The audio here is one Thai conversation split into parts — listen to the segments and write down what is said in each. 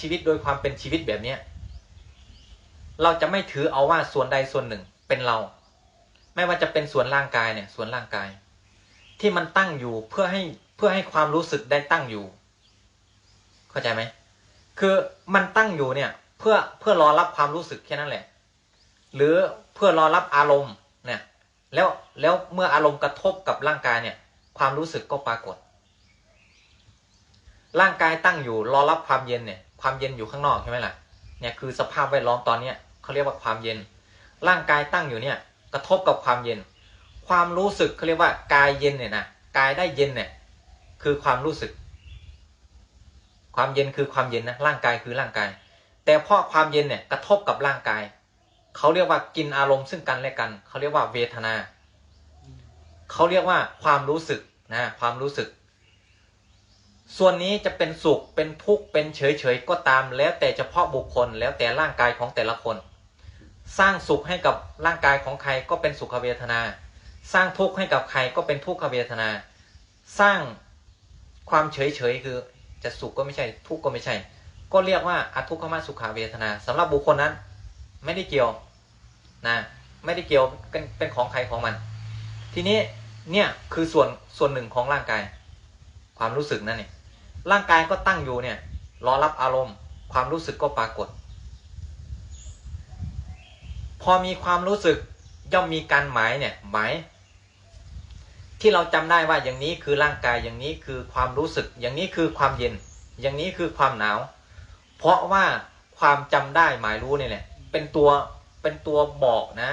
ชีวิตโดยความเป็นชีวิตแบบเนี้ยเราจะไม่ถือเอาว่าส่วนใดส่วนหนึ่งเป็นเรา ไม่ว่าจะเป็นส่วนร่างกายเนี่ย ส่วนร่างกาย ที่มันตั้งอยู่เพื่อให้เพื่อให้ความรู้สึกได้ตั้งอยู่ เข้าใจไหมคือมันตั้งอยู่เนี่ย เพื่อเพื่อรอรับความรู้สึกแค่นั้นแหละ หรือเพื่อรอรับอารมณ์เนี่ย แล้วแล้วเมื่ออารมณ์กระทบกับร่างกายเนี่ย ความรู้สึกก็ปรากฏ ร่างกายตั้งอยู่รอรับความเย็นเนี่ย ความเย็นอยู่ข้างนอกใช่ไหมล่ะเนี่ยคือสภาพแวดล้อมตอนเนี้ยเขาเรียกว่าความเย็น ร่างกายตั้งอยู่เนี่ยกระทบกับความเย็น ความรู้สึกเขาเรียกว่ากายเย็นเนี่ยนะกายได้เย็นเนี่ยคือความรู้สึก ความเย็นคือความเย็นนะร่างกายคือร่างกาย แต่เพราะความเย็นเนี่ยกระทบกับร่างกายเขาเรียกว่ากินอารมณ์ซึ่งกันและกันเขาเรียกว่าเวทนาเขาเรียกว่าความรู้สึกนะความรู้สึก ส่วนนี้จะเป็นสุขเป็นทุกข์เป็นเฉยเฉยๆก็ตาม แล้วแต่เฉพาะบุคคลแล้วแต่ร่างกายของแต่ละคน สร้างสุขให้กับร่างกายของใครก็เป็นสุขเวทนา สร้างทุกข์ให้กับใครก็เป็นทุกขเวทนา สร้างความเฉยเฉยๆคือจะสุขก็ไม่ใช่ ทุกข์ก็ไม่ใช่ ก็เรียกว่าอทุกขมสุขาเวทนาสำหรับบุคคลนั้น ไม่ได้เกี่ยวนะไม่ได้เกี่ยวเป็นเป็นของใครของมัน ทีนี้เนี่ยคือส่วนส่วนหนึ่งของร่างกาย ความรู้สึกนั่นเอง ร่างกายก็ตั้งอยู่เนี่ย รอรับอารมณ์ ความรู้สึกก็ปรากฏ พอมีความรู้สึกย่อมมีการหมายเนี่ยหมายที่เราจำได้ว่าอย่างนี้คือร่างกายอย่างนี้คือความรู้สึก อย่างนี้คือความเย็น อย่างนี้คือความหนาว เพราะว่าความจำได้หมายรู้นี่แหละเป็นตัวเป็นตัวบอกนะ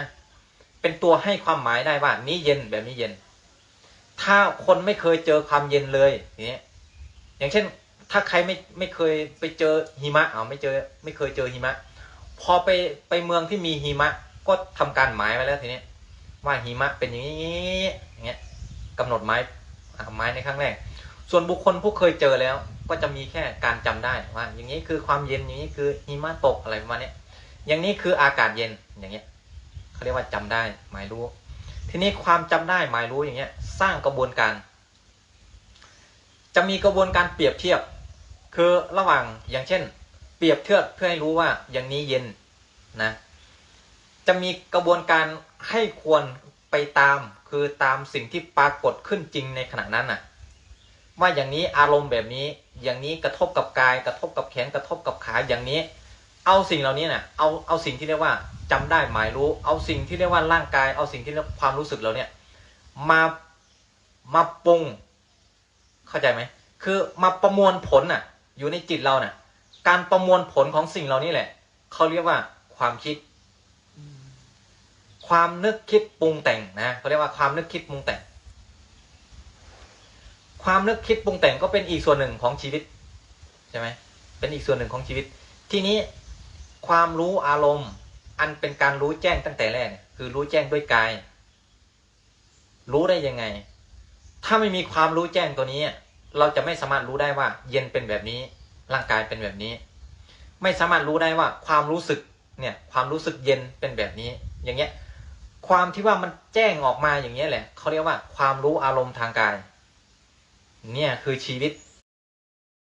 เป็นตัวให้ความหมายได้ว่านี้เย็นแบบนี้เย็น ถ้าคนไม่เคยเจอความเย็นเลยอย่างนี้ อย่างเช่น ถ้าใครไม่ไม่เคยไปเจอหิมะเอาไม่เจอไม่เคยเจอหิมะ พอไปไปเมืองที่มีหิมะ ก็ทำการหมายไว้แล้วทีนี้ว่าหิมะเป็นอย่างนี้อย่างเงี้ยกำหนดหมายหมายในครั้งแรก ส่วนบุคคลผู้เคยเจอแล้ว ก็จะมีแค่การจำได้ว่า อย่างนี้คือความเย็นอย่างนี้คือหิมะตกอะไรประมาณนี้อย่างนี้คืออากาศเย็นอย่างเงี้ยเขาเรียกว่าจำได้หมายรู้ ทีนี้ความจำได้หมายรู้อย่างเงี้ย สร้างกระบวนการ จะมีกระบวนการเปรียบเทียบ คือระหว่างอย่างเช่น เปรียบเทียบเพื่อให้รู้ว่าอย่างนี้เย็นนะ จะมีกระบวนการให้ควรไปตาม คือตามสิ่งที่ปรากฏขึ้นจริงในขณะนั้นน่ะ ว่าอย่างนี้อารมณ์แบบนี้ อย่างนี้กระทบกับกาย กระทบกับแขนกระทบกับขาอย่างนี้ เอาสิ่งเหล่านี้น่ะเอาเอาสิ่งที่เรียกว่าจำได้หมายรู้ เอาสิ่งที่เรียกว่าร่างกาย เอาสิ่งที่เรียกความรู้สึกเราเนี่ย มามาปรุง เข้าใจไหมคือมาประมวลผลน่ะ อยู่ในจิตเราน่ะ การประมวลผลของสิ่งเหล่านี้แหละเขาเรียกว่าความคิด ความนึกคิดปรุงแต่งนะเขาเรียกว่าความนึกคิดปรุงแต่ง ความนึกคิดปรุงแต่งก็เป็นอีกส่วนหนึ่งของชีวิตใช่ไหมเป็นอีกส่วนหนึ่งของชีวิต ทีนี้ความรู้อารมณ์ อันเป็นการรู้แจ้งตั้งแต่แรก คือรู้แจ้งด้วยกาย รู้ได้ยังไง ถ้าไม่มีความรู้แจ้งตัวนี้ เราจะไม่สามารถรู้ได้ว่า เย็นเป็นแบบนี้ ร่างกายเป็นแบบนี้ ไม่สามารถรู้ได้ว่าความรู้สึกเนี่ย ความรู้สึกเย็นเป็นแบบนี้ อย่างเงี้ย ความที่ว่ามันแจ้งออกมาอย่างเงี้ยแหละเขาเรียกว่า ความรู้อารมณ์ทางกาย เนี่ยคือชีวิต